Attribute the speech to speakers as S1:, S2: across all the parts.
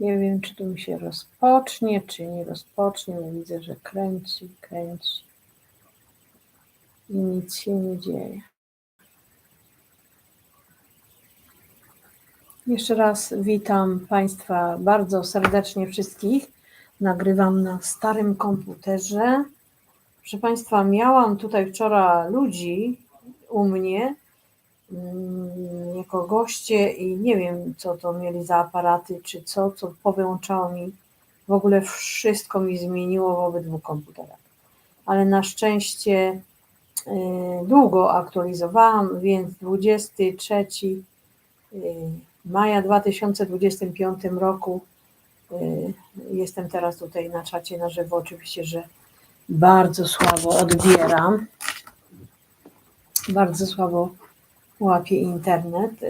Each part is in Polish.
S1: Nie wiem, czy tu mi się rozpocznie, czy nie rozpocznie. No widzę, że kręci, kręci. I nic się nie dzieje. Jeszcze raz witam Państwa bardzo serdecznie wszystkich. Nagrywam na starym komputerze. Proszę Państwa, miałam tutaj wczoraj ludzi u mnie jako goście i nie wiem, co to mieli za aparaty, czy co, co powyłączało mi. W ogóle wszystko mi zmieniło w obydwu komputerach. Ale na szczęście y, długo aktualizowałam, więc 23 y, maja 2025 roku y, jestem teraz tutaj na czacie na żywo. Oczywiście, że bardzo słabo odbieram. Bardzo słabo łapię internet, y,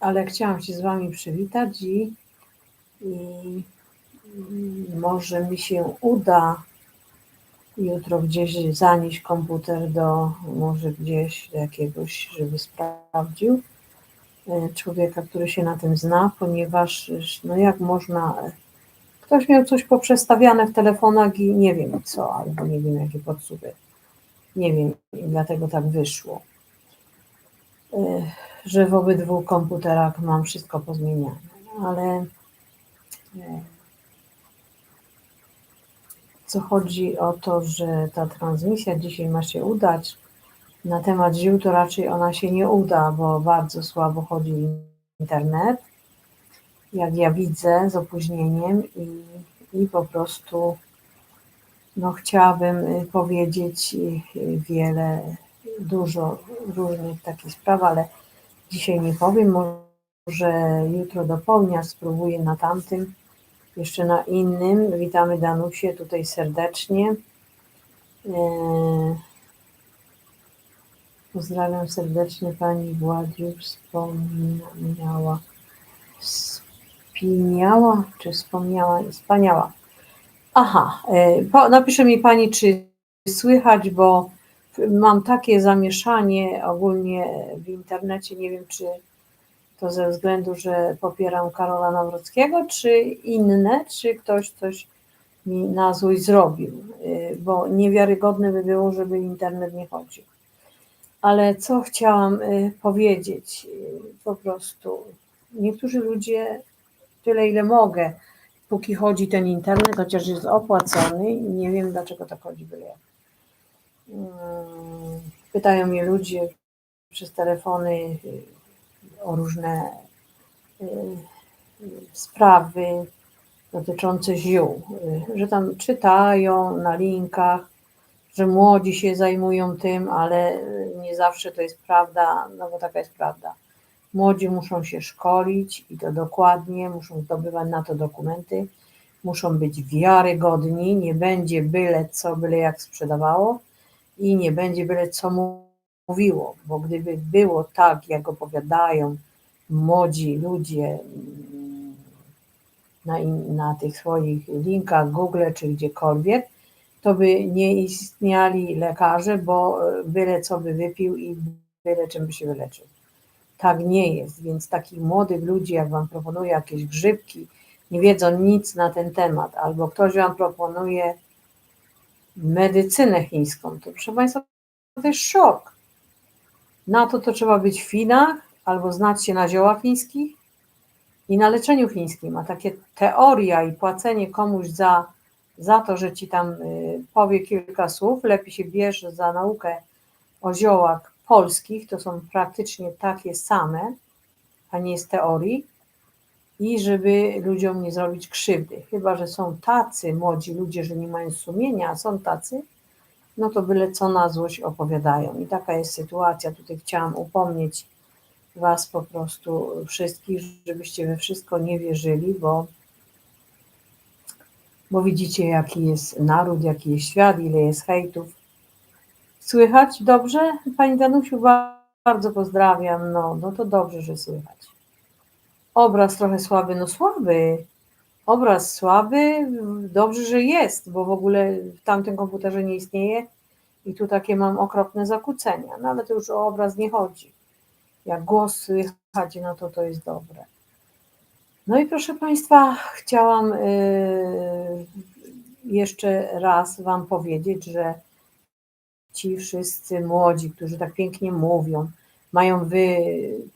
S1: ale chciałam się z Wami przywitać i, i może mi się uda jutro gdzieś zanieść komputer do, może gdzieś do jakiegoś, żeby sprawdził y, człowieka, który się na tym zna, ponieważ no jak można Ktoś miał coś poprzestawiane w telefonach i nie wiem co, albo nie wiem jakie podsłuchy. Nie wiem, i dlatego tak wyszło. E, że w obydwu komputerach mam wszystko pozmieniane, ale e, co chodzi o to, że ta transmisja dzisiaj ma się udać, na temat ziół to raczej ona się nie uda, bo bardzo słabo chodzi internet jak ja widzę, z opóźnieniem i, i po prostu no, chciałabym y, powiedzieć y, y, wiele, dużo różnych takich spraw, ale dzisiaj nie powiem. Może jutro do spróbuję na tamtym, jeszcze na innym. Witamy Danusie tutaj serdecznie. E, pozdrawiam serdecznie Pani Władziu, wspomniała Wspaniała, czy wspomniała? Wspaniała. Aha, e, napisze mi Pani, czy słychać, bo mam takie zamieszanie ogólnie w internecie, nie wiem, czy to ze względu, że popieram Karola Nawrockiego, czy inne, czy ktoś coś mi na złość zrobił, e, bo niewiarygodne by było, żeby internet nie chodził. Ale co chciałam e, powiedzieć, po prostu niektórzy ludzie tyle, ile mogę, póki chodzi ten internet, chociaż jest opłacony nie wiem, dlaczego tak chodzi byle mm, Pytają mnie ludzie przez telefony y, o różne y, sprawy dotyczące ziół, y, że tam czytają na linkach, że młodzi się zajmują tym, ale nie zawsze to jest prawda, no bo taka jest prawda. Młodzi muszą się szkolić i to dokładnie, muszą zdobywać na to dokumenty, muszą być wiarygodni, nie będzie byle co, byle jak sprzedawało i nie będzie byle co mówiło, bo gdyby było tak, jak opowiadają młodzi ludzie mm, na, na tych swoich linkach Google czy gdziekolwiek, to by nie istniali lekarze, bo byle co by wypił i byle czym by się wyleczył. Tak nie jest, więc takich młodych ludzi, jak Wam proponuje jakieś grzybki, nie wiedzą nic na ten temat, albo ktoś Wam proponuje medycynę chińską, to proszę Państwa, to jest szok. Na to to trzeba być w Chinach, albo znać się na ziołach chińskich i na leczeniu chińskim, a takie teoria i płacenie komuś za, za to, że Ci tam y, powie kilka słów, lepiej się bierze za naukę o ziołach polskich to są praktycznie takie same, a nie z teorii, i żeby ludziom nie zrobić krzywdy. Chyba, że są tacy młodzi ludzie, że nie mają sumienia, a są tacy, no to byle co na złość opowiadają. I taka jest sytuacja. Tutaj chciałam upomnieć Was po prostu wszystkich, żebyście we wszystko nie wierzyli, bo, bo widzicie, jaki jest naród, jaki jest świat, ile jest hejtów Słychać dobrze? Pani Danusiu, bardzo pozdrawiam. No, no to dobrze, że słychać. Obraz trochę słaby, no słaby. Obraz słaby, dobrze, że jest, bo w ogóle w tamtym komputerze nie istnieje i tu takie mam okropne zakłócenia. No ale to już o obraz nie chodzi. Jak głos słychać, no to to jest dobre. No i proszę Państwa, chciałam y, jeszcze raz Wam powiedzieć, że ci wszyscy młodzi, którzy tak pięknie mówią, mają wy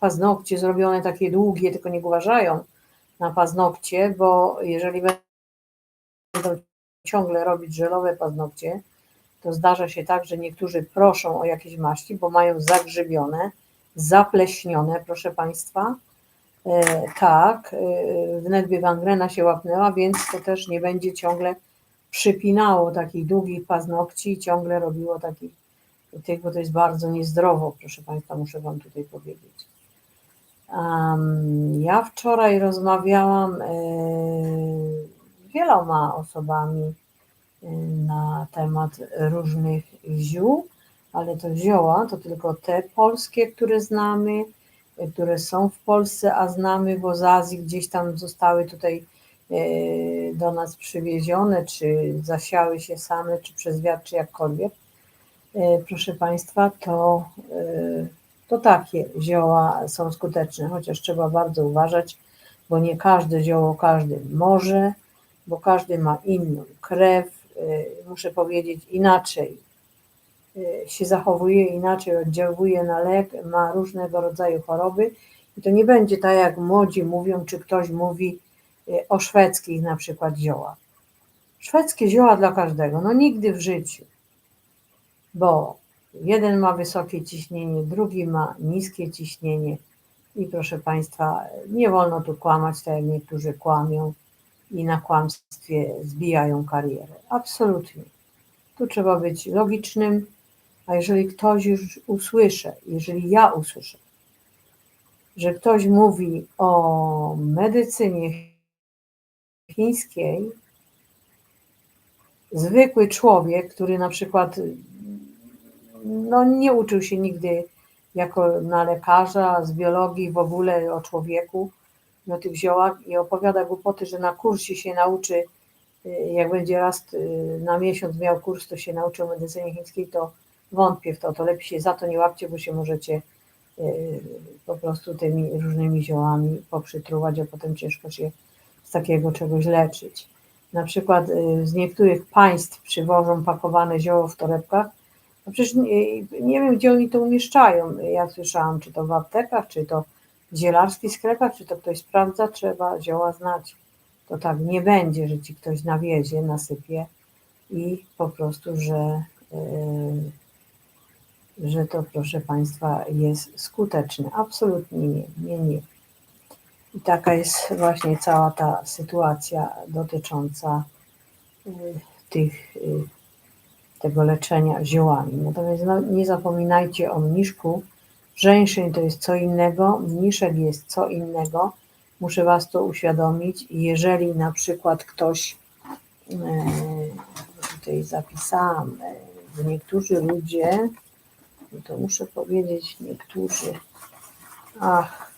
S1: paznokcie zrobione takie długie, tylko nie uważają na paznokcie, bo jeżeli będą ciągle robić żelowe paznokcie, to zdarza się tak, że niektórzy proszą o jakieś maści, bo mają zagrzybione, zapleśnione, proszę Państwa. E, tak, e, wnet by gangrena się łapnęła, więc to też nie będzie ciągle przypinało takich długich paznokci i ciągle robiło takich bo to jest bardzo niezdrowo, proszę Państwa, muszę Wam tutaj powiedzieć. Um, ja wczoraj rozmawiałam z wieloma osobami e, na temat różnych ziół, ale to zioła to tylko te polskie, które znamy, e, które są w Polsce, a znamy, bo z Azji gdzieś tam zostały tutaj do nas przywiezione, czy zasiały się same, czy przez wiatr, czy jakkolwiek. Proszę Państwa, to to takie zioła są skuteczne, chociaż trzeba bardzo uważać, bo nie każde zioło każdy może, bo każdy ma inną krew, y, muszę powiedzieć inaczej. Się zachowuje, inaczej oddziałuje na lek, ma różnego rodzaju choroby. I to nie będzie tak jak młodzi mówią, czy ktoś mówi o szwedzkich na przykład ziołach. Szwedzkie zioła dla każdego, no nigdy w życiu, bo Jeden ma wysokie ciśnienie, drugi ma niskie ciśnienie. I proszę Państwa, nie wolno tu kłamać, tak jak niektórzy kłamią i na kłamstwie zbijają karierę. Absolutnie. Tu trzeba być logicznym, a jeżeli ktoś już usłyszy, jeżeli ja usłyszę, że ktoś mówi o medycynie chińskiej, zwykły człowiek, który na przykład no, nie uczył się nigdy jako na lekarza, z biologii w ogóle o człowieku, o tych ziołach i opowiada głupoty, że na kursie się nauczy, y, jak będzie raz y, na miesiąc miał kurs, to się nauczy o medycynie chińskiej, to wątpię w to, to lepiej się za to nie łapcie, bo się możecie y, po prostu tymi różnymi ziołami poprzytruwać, a potem ciężko się z takiego czegoś leczyć. Na przykład z niektórych państw przywożą pakowane zioło w torebkach, no przecież nie, nie, wiem, gdzie oni to umieszczają. Ja słyszałam, czy to w aptekach, czy to w zielarskich sklepach, czy to ktoś sprawdza, trzeba zioła znać. To tak nie będzie, że ci ktoś nawiezie, nasypie i po prostu, że, yy, że to, proszę Państwa, jest skuteczne. Absolutnie nie, nie, nie. I taka jest właśnie cała ta sytuacja dotycząca yy, tych yy, tego leczenia ziołami. Natomiast no, nie zapominajcie o mniszku. Żeńszeń to jest co innego, mniszek jest co innego. Muszę Was to uświadomić. Jeżeli na przykład ktoś, e, tutaj zapisałam, e, niektórzy ludzie, no to muszę powiedzieć, niektórzy, ach,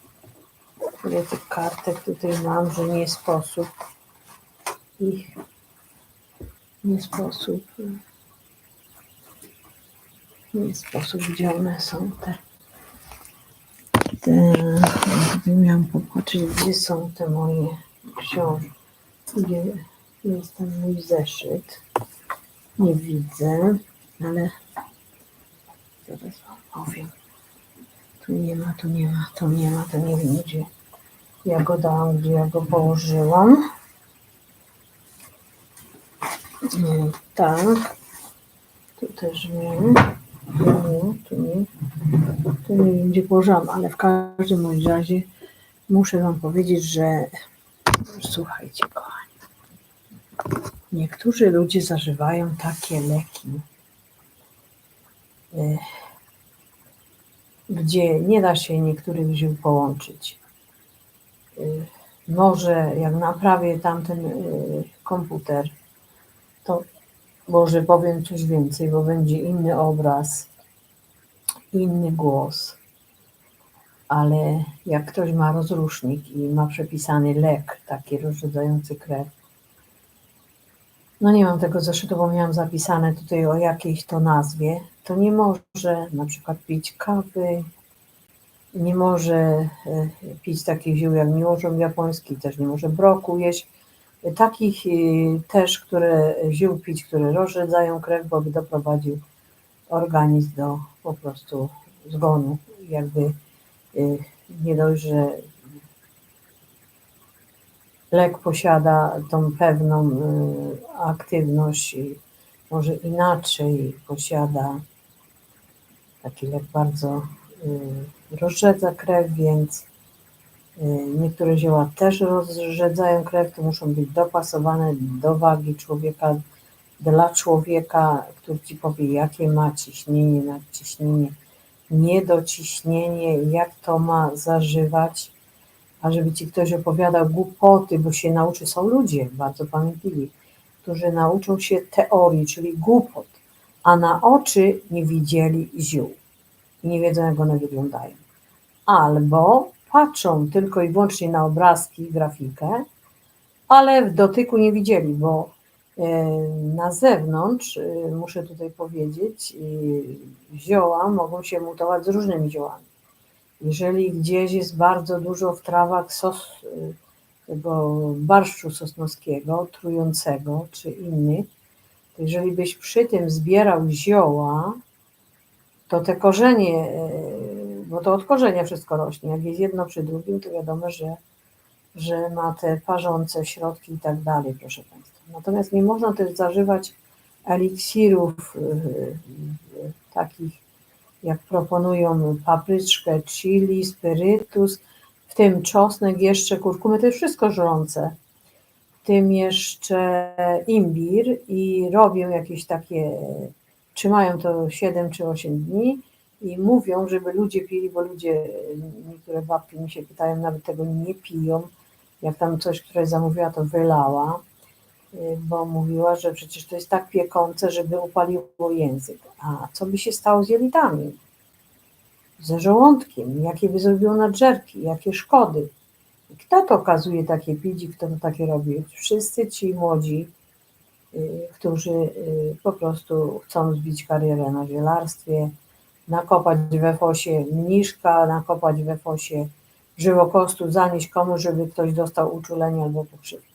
S1: ile tych kartek tutaj mam, że nie sposób ich, nie sposób nie sposób, gdzie one są te. te miałam popatrzeć, gdzie są te moje książki. Gdzie jest ten mój zeszyt. Nie widzę, ale zaraz wam powiem. Tu nie ma, tu nie ma, tu nie ma, to nie wiem gdzie ja go dałam, gdzie ja go położyłam. Tak, tu też nie. Tu nie. Tu nie wiem, gdzie położyłam, ale w każdym bądź razie muszę Wam powiedzieć, że słuchajcie, kochani. Niektórzy ludzie zażywają takie leki, y, gdzie nie da się niektórych ziół połączyć. Y, może jak naprawię tamten y, komputer, to może powiem coś więcej, bo będzie inny obraz, inny głos. Ale jak ktoś ma rozrusznik i ma przepisany lek, taki rozrzedzający krew, no nie mam tego zeszytu, bo miałam zapisane tutaj o jakiejś to nazwie, to nie może na przykład pić kawy nie może e, pić takich ziół jak miłożon japoński, też nie może broku jeść. Takich e, też, które ziół pić, które rozrzedzają krew, bo by doprowadził organizm do po prostu zgonu. Jakby e, nie dość, że lek posiada tą pewną aktywność, może inaczej posiada taki lek bardzo rozrzedza krew, więc y, niektóre zioła też rozrzedzają krew, to muszą być dopasowane do wagi człowieka, dla człowieka, który ci powie, jakie ma ciśnienie, nadciśnienie, niedociśnienie, jak to ma zażywać, a żeby ci ktoś opowiadał głupoty, bo się nauczy, są ludzie, bardzo pamiętliwi, którzy nauczą się teorii, czyli głupot, a na oczy nie widzieli ziół i nie wiedzą, jak one wyglądają. Albo patrzą tylko i wyłącznie na obrazki, grafikę, ale w dotyku nie widzieli, bo e, na zewnątrz, e, muszę tutaj powiedzieć, e, zioła mogą się mutować z różnymi ziołami. Jeżeli gdzieś jest bardzo dużo w trawach sos, tego barszczu sosnowskiego, trującego czy innych, to jeżeli byś przy tym zbierał zioła, to te korzenie, bo to od korzenia wszystko rośnie, jak jest jedno przy drugim, to wiadomo, że, że ma te parzące środki i tak dalej, proszę Państwa. Natomiast nie można też zażywać eliksirów e, e, takich, jak proponują papryczkę, chili, spirytus, w tym czosnek, jeszcze kurkumy, to jest wszystko żrące. W tym jeszcze imbir i robią jakieś takie trzymają to 7 czy 8 dni i mówią, żeby ludzie pili, bo ludzie, niektóre babki mi się pytają, nawet tego nie piją. Jak tam coś, które zamówiła, to wylała, y, bo mówiła, że przecież to jest tak piekące, żeby upaliło język. A co by się stało z jelitami? Ze żołądkiem? Jakie by zrobiło nadżerki? Jakie szkody? Kto to okazuje takie pić i kto to takie robi? Wszyscy ci młodzi, Y, którzy y, po prostu chcą zbić karierę na zielarstwie, nakopać we fosie mniszka, nakopać we fosie żywokostu, zanieść komuś, żeby ktoś dostał uczulenie albo pokrzywdę.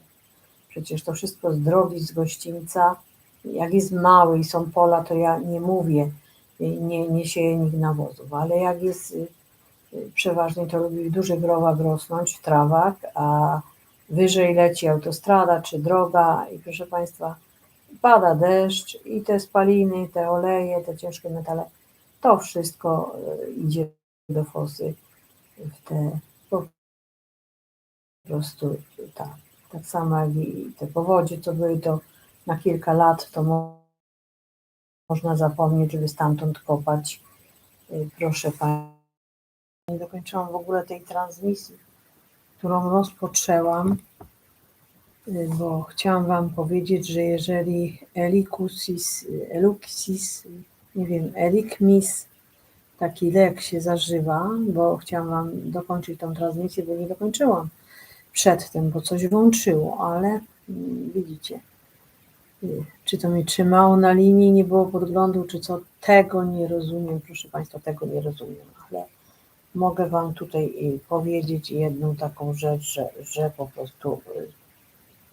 S1: Przecież to wszystko z drogi, z gościńca. Jak jest mały i są pola, to ja nie mówię, nie, nie sieję nikt nawozów, ale jak jest y, przeważnie to lubi w dużych growach rosnąć w trawach, a wyżej leci autostrada czy droga i proszę Państwa, pada deszcz i te spaliny, te oleje, te ciężkie metale, to wszystko e, idzie do fosy w te po prostu tak, tak samo jak i te powodzie, co były to na kilka lat, to mo można zapomnieć, żeby stamtąd kopać. E, proszę Pani, nie dokończyłam w ogóle tej transmisji, którą rozpoczęłam. Y, bo chciałam Wam powiedzieć, że jeżeli elikusis, eluksis, nie wiem, elikmis, taki lek się zażywa, bo chciałam Wam dokończyć tą transmisję, bo nie dokończyłam przedtem, bo coś włączyło, ale mm, widzicie, y, czy to mnie trzymało na linii, nie było podglądu, czy co, tego nie rozumiem, proszę Państwa, tego nie rozumiem, ale mogę Wam tutaj y, powiedzieć jedną taką rzecz, że, że po prostu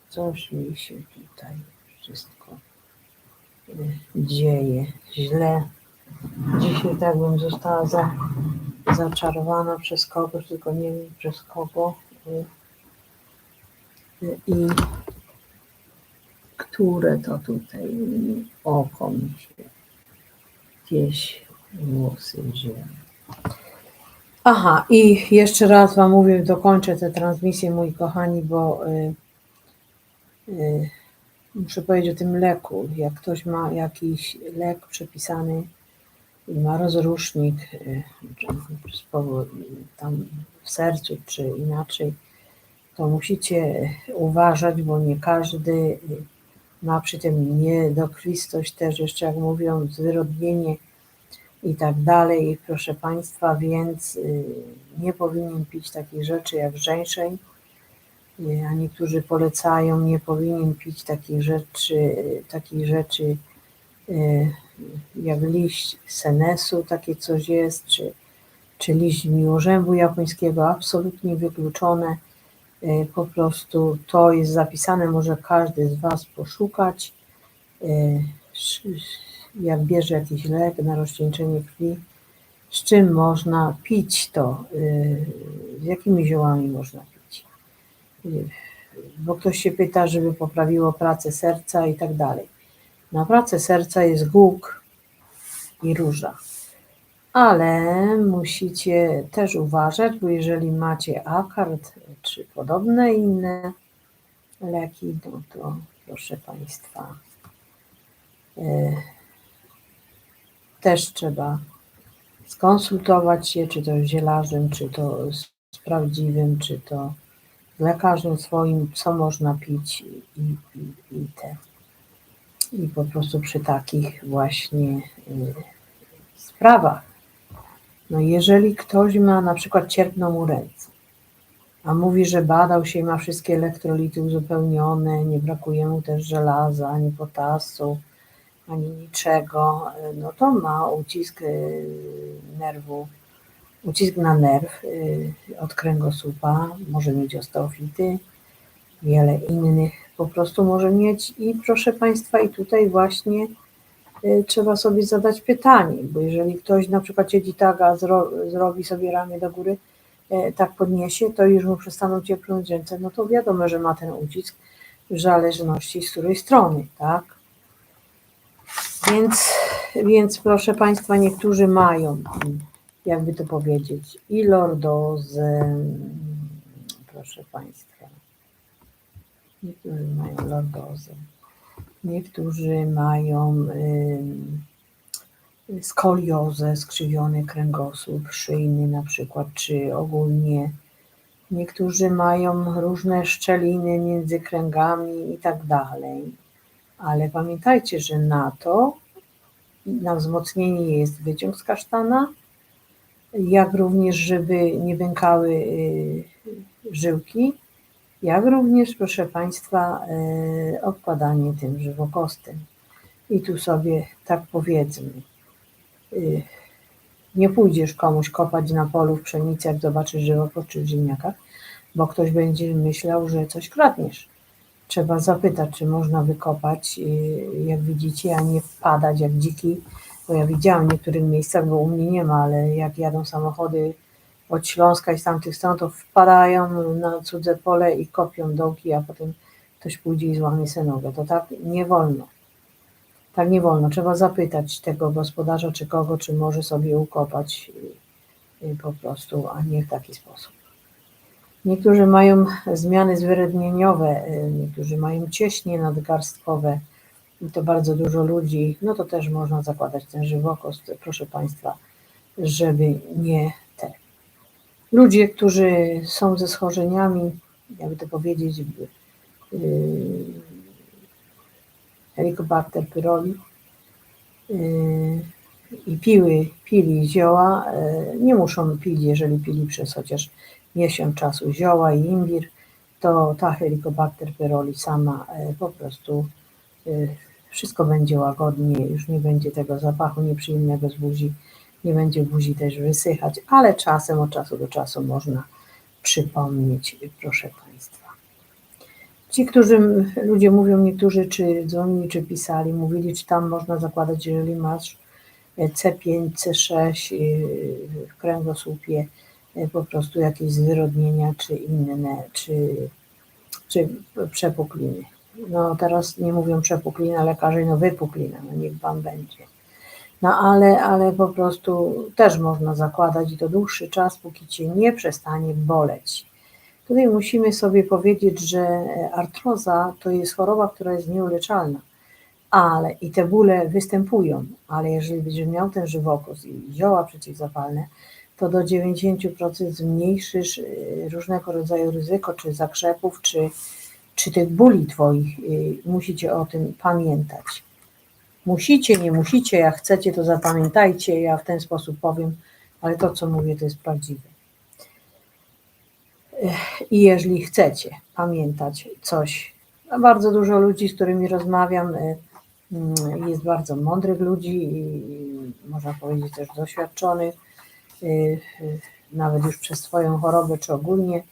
S1: coś mi się tutaj wszystko dzieje źle. Dzisiaj tak bym została za, zaczarowana przez kogoś, tylko nie wiem przez kogo. I które to tutaj oko mi się gdzieś włosy wzięły. Aha, i jeszcze raz Wam mówię, dokończę tę transmisję, moi kochani, bo Y, muszę powiedzieć o tym leku. Jak ktoś ma jakiś lek przepisany i ma rozrusznik y, tam w sercu czy inaczej, to musicie uważać, bo nie każdy y, ma przy tym niedokrwistość też jeszcze, jak mówią, zwyrodnienie i tak dalej, proszę Państwa, więc nie powinien pić takich rzeczy jak żeńszeń, a niektórzy polecają, nie powinien pić takich rzeczy, takich rzeczy e, jak liść senesu, takie coś jest, czy czy liść miłożębu japońskiego, absolutnie wykluczone. E, Po prostu to jest zapisane, może każdy z Was poszukać. E, Jak bierze jakiś lek na rozcieńczenie krwi, z czym można pić to, z jakimi ziołami można pić. Bo ktoś się pyta, żeby poprawiło pracę serca i tak dalej. Na pracę serca jest głuk i róża. Ale musicie też uważać, bo jeżeli macie akard czy podobne inne leki, no to proszę Państwa, e, też trzeba skonsultować się, czy to z zielarzem, czy to z prawdziwym, czy to z lekarzem swoim, co można pić i, i, i te. I po prostu przy takich właśnie y, sprawach. No jeżeli ktoś ma na przykład cierpną mu ręce, a mówi, że badał się i ma wszystkie elektrolity uzupełnione, nie brakuje mu też żelaza, ani potasu, ani niczego, y, no to ma ucisk y, nerwu, ucisk na nerw y, od kręgosłupa, może mieć osteofity, wiele innych po prostu może mieć i proszę Państwa i tutaj właśnie y, trzeba sobie zadać pytanie, bo jeżeli ktoś na przykład siedzi tak, a zro, zrobi sobie ramię do góry, y, tak podniesie, to już mu przestaną cieplnąć ręce, no to wiadomo, że ma ten ucisk w zależności z której strony, tak? Więc, więc proszę Państwa, niektórzy mają, jakby to powiedzieć, i lordozę, proszę Państwa, niektórzy mają lordozę, niektórzy mają skoliozę, skrzywiony kręgosłup szyjny na przykład, czy ogólnie. Niektórzy mają różne szczeliny między kręgami i tak dalej. Ale pamiętajcie, że na to, na wzmocnienie jest wyciąg z kasztana, jak również, żeby nie pękały y, żyłki, jak również, proszę Państwa, y, obkładanie tym żywokostem. I tu sobie tak powiedzmy, y, nie pójdziesz komuś kopać na polu w pszenicy, jak zobaczysz żywopłot czy w ziemniakach, bo ktoś będzie myślał, że coś kradniesz. Trzeba zapytać, czy można wykopać, jak widzicie, a nie wpadać jak dziki, bo ja widziałam w niektórych miejscach, bo u mnie nie ma, ale jak jadą samochody od Śląska i z tamtych stron, to wpadają na cudze pole i kopią dołki, a potem ktoś pójdzie i złamie sobie nogę. To tak nie wolno. Tak nie wolno. Trzeba zapytać tego gospodarza, czy kogo, czy może sobie ukopać y, y, po prostu, a nie w taki sposób. Niektórzy mają zmiany zwyrodnieniowe, y, niektórzy mają cieśnie nadgarstkowe to bardzo dużo ludzi, no to też można zakładać ten żywokost, proszę Państwa, żeby nie te. Ludzie, którzy są ze schorzeniami, jakby to powiedzieć, yy, Helicobacter pylori yy, i piły, pili zioła, yy, nie muszą pić, jeżeli pili przez chociaż miesiąc czasu zioła i imbir, to ta Helicobacter pylori sama po prostu wszystko będzie łagodnie, już nie będzie tego zapachu nieprzyjemnego z buzi, nie będzie buzi też wysychać, ale czasem od czasu do czasu można przypomnieć, proszę Państwa. Ci, którzy ludzie mówią, niektórzy czy dzwonili, czy pisali, mówili, czy tam można zakładać, jeżeli masz C5, C6 yy, w kręgosłupie, po prostu jakieś zwyrodnienia, czy inne, czy, czy przepukliny. No teraz nie mówią przepuklina lekarze, no wypuklina, no niech Wam będzie. No ale, ale po prostu też można zakładać i to dłuższy czas, póki Cię nie przestanie boleć. Tutaj musimy sobie powiedzieć, że artroza to jest choroba, która jest nieuleczalna, ale i te bóle występują, ale jeżeli będziesz miał ten żywokos i zioła przeciwzapalne, to do 90% zmniejszysz y, różnego rodzaju ryzyko, czy zakrzepów, czy, czy tych bóli Twoich. y, Musicie o tym pamiętać. Musicie, nie musicie, jak chcecie, to zapamiętajcie. Ja w ten sposób powiem, ale to, co mówię, to jest prawdziwe. I jeżeli chcecie pamiętać coś, a bardzo dużo ludzi, z którymi rozmawiam, y, mm, jest bardzo mądrych ludzi i można powiedzieć też doświadczonych, y, nawet już przez Twoją chorobę, czy ogólnie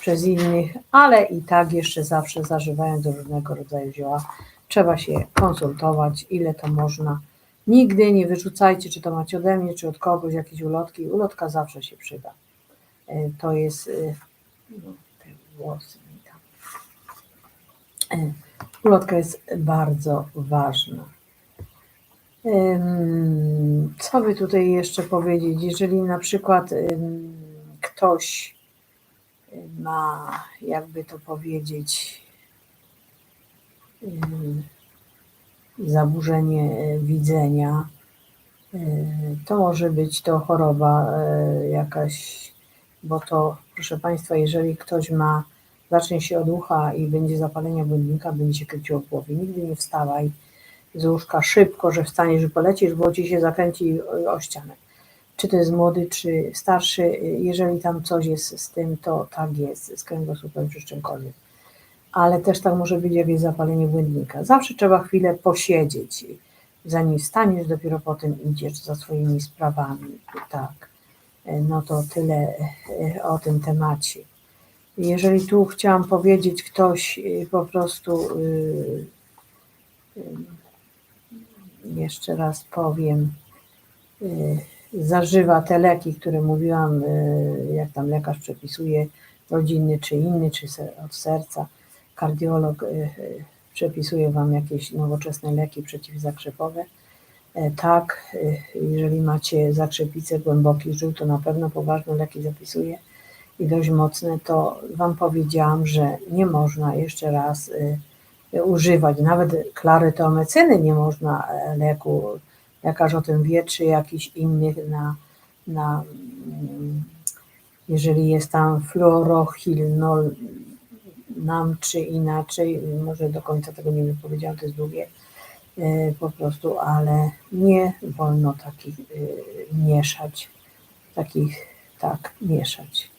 S1: przez innych, ale i tak jeszcze zawsze zażywając różnego rodzaju zioła, trzeba się konsultować, ile to można. Nigdy nie wyrzucajcie, czy to macie ode mnie, czy od kogoś, jakieś ulotki. Ulotka zawsze się przyda. Y, To jest no, te włosy mi tam. Y, Ulotka jest bardzo ważna. Co by tutaj jeszcze powiedzieć? Jeżeli na przykład ktoś ma, jakby to powiedzieć, zaburzenie e, widzenia, y, to może być to choroba e, jakaś, bo to, proszę Państwa, jeżeli ktoś ma, zacznie się od ucha i będzie zapalenie błędnika, będzie się kręciło w głowie. Nigdy nie wstawaj z łóżka szybko, że wstaniesz i polecisz, bo ci się zakręci o ścianę. Czy to jest młody, czy starszy, jeżeli tam coś jest z tym, to tak jest, z kręgosłupem czy z czymkolwiek. Ale też tak może być jakieś zapalenie błędnika. Zawsze trzeba chwilę posiedzieć, zanim wstaniesz, dopiero potem idziesz za swoimi sprawami. Tak. No to tyle e, o tym temacie. Jeżeli tu chciałam powiedzieć, ktoś y, po prostu y, jeszcze raz powiem, zażywa te leki, które mówiłam, y, jak tam lekarz przepisuje, rodzinny czy inny, czy od serca, kardiolog y, y, przepisuje Wam jakieś nowoczesne leki przeciwzakrzepowe. E, Tak, jeżeli macie zakrzepicę głębokich żył, to na pewno poważne leki zapisuje i dość mocne, to Wam powiedziałam, że nie można jeszcze raz używać. Nawet klarytomecyny nie można e, leku, lekarz o tym wie, czy jakichś innych na, na mm, jeżeli jest tam fluorochilnol, nam czy inaczej, może do końca tego nie wypowiedziałam, to jest długie e, po prostu, ale nie wolno takich e, mieszać, takich, tak, mieszać,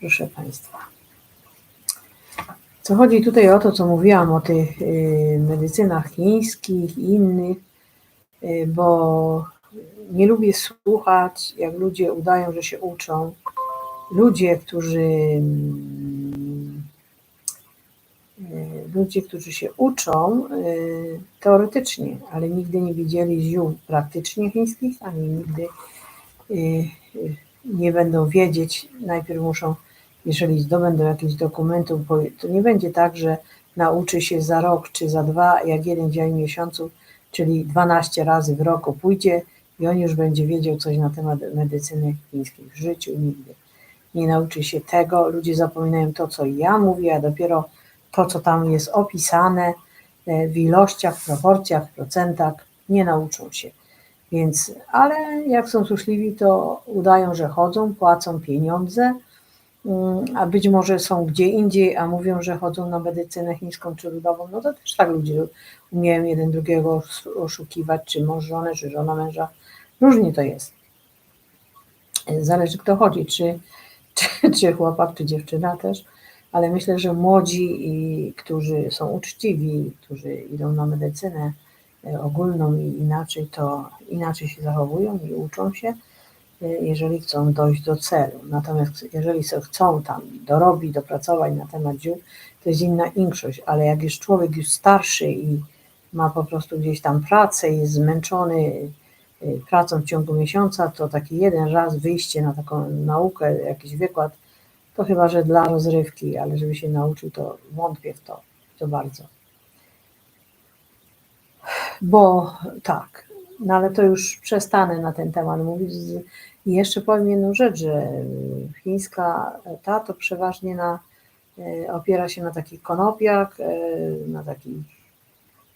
S1: proszę Państwa. Co chodzi tutaj o to, co mówiłam o tych y, medycynach chińskich i innych, y, bo nie lubię słuchać, jak ludzie udają, że się uczą. Ludzie, którzy y, ludzie, którzy się uczą y, teoretycznie, ale nigdy nie widzieli ziół praktycznie chińskich, ani nigdy y, y, nie będą wiedzieć, najpierw muszą jeżeli zdobędą jakichś dokumentów, to nie będzie tak, że nauczy się za rok czy za dwa, jak jeden dzień w miesiącu, czyli 12 razy w roku pójdzie i on już będzie wiedział coś na temat medycyny chińskiej w życiu nigdy. Nie nauczy się tego, ludzie zapominają to, co ja mówię, a dopiero to, co tam jest opisane e, w ilościach, proporcjach, procentach, nie nauczą się. Więc, ale jak są złośliwi, to udają, że chodzą, płacą pieniądze, a być może są gdzie indziej, a mówią, że chodzą na medycynę chińską czy ludową, no to też tak ludzie umieją jeden drugiego os- oszukiwać, czy mąż żonę, czy żona męża. Różnie to jest. Zależy kto chodzi, czy, czy, czy chłopak, czy dziewczyna też, ale myślę, że młodzi, i, którzy są uczciwi, którzy idą na medycynę e, ogólną i inaczej, to inaczej się zachowują i uczą się, jeżeli chcą dojść do celu. Natomiast jeżeli chcą tam dorobić, dopracować na temat dziur, to jest inna większość, ale jak jest człowiek już starszy i ma po prostu gdzieś tam pracę, jest zmęczony y, pracą w ciągu miesiąca, to taki jeden raz wyjście na taką naukę, jakiś wykład, to chyba, że dla rozrywki, ale żeby się nauczył, to wątpię w to, to bardzo. Bo tak, no ale to już przestanę na ten temat mówić. I jeszcze powiem jedną rzecz, że chińska ta to przeważnie na, e, opiera się na takich konopiach, e, na takich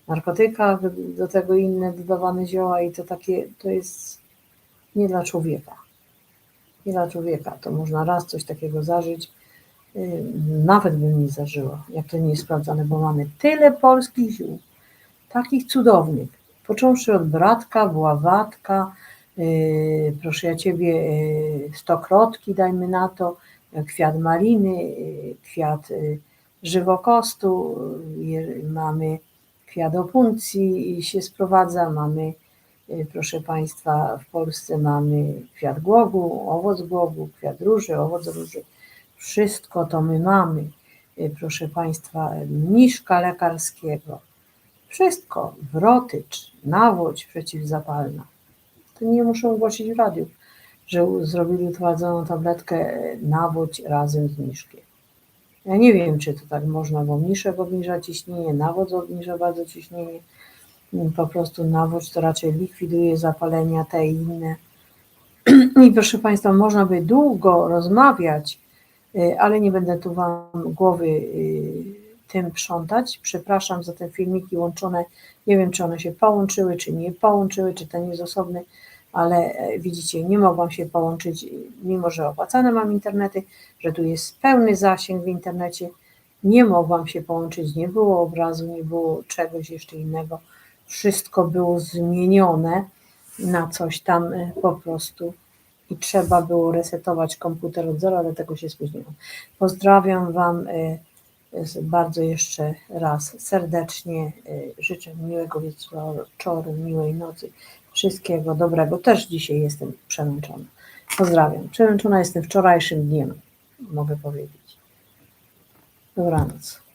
S1: narkotykach, do tego inne dodawane zioła i to takie, to jest nie dla człowieka. Nie dla człowieka. To można raz coś takiego zażyć, y, nawet bym nie zażyła, jak to nie jest sprawdzane, bo mamy tyle polskich ziół, takich cudownych, począwszy od bratka, bławatka, yy, proszę ja Ciebie, yy, stokrotki dajmy na to, kwiat maliny, yy, kwiat żywokostu, mamy kwiat opuncji i się sprowadza, mamy Proszę Państwa, w Polsce mamy kwiat głogu, owoc głogu, kwiat róży, owoc róży. Wszystko to my mamy. Proszę Państwa, mniszka lekarskiego. Wszystko. Wrotycz, nawłoć przeciwzapalna. To nie muszę ogłosić w radiu, że zrobili utwardzoną tabletkę nawódź razem z mniszkiem. Ja nie wiem, czy to tak można, bo mniszek obniża ciśnienie, nawódź obniża bardzo ciśnienie. Mm, Po prostu nawódź to raczej likwiduje zapalenia te i inne. I proszę Państwa, można by długo rozmawiać, y, ale nie będę tu Wam głowy y, tym przątać. Przepraszam za te filmiki łączone. Nie wiem, czy one się połączyły, czy nie połączyły, czy ten jest osobny, ale e, widzicie, nie mogłam się połączyć, mimo że opłacane mam internety, że tu jest pełny zasięg w internecie. Nie mogłam się połączyć, nie było obrazu, nie było czegoś jeszcze innego. Wszystko było zmienione na coś tam y, po prostu i trzeba było resetować komputer od zera, ale tego się spóźniłam. Pozdrawiam Wam bardzo jeszcze raz serdecznie. y, Życzę miłego wieczoru, miłej nocy, wszystkiego dobrego. Też dzisiaj jestem przemęczona. Pozdrawiam. Przemęczona jestem wczorajszym dniem, mogę powiedzieć. Dobranoc.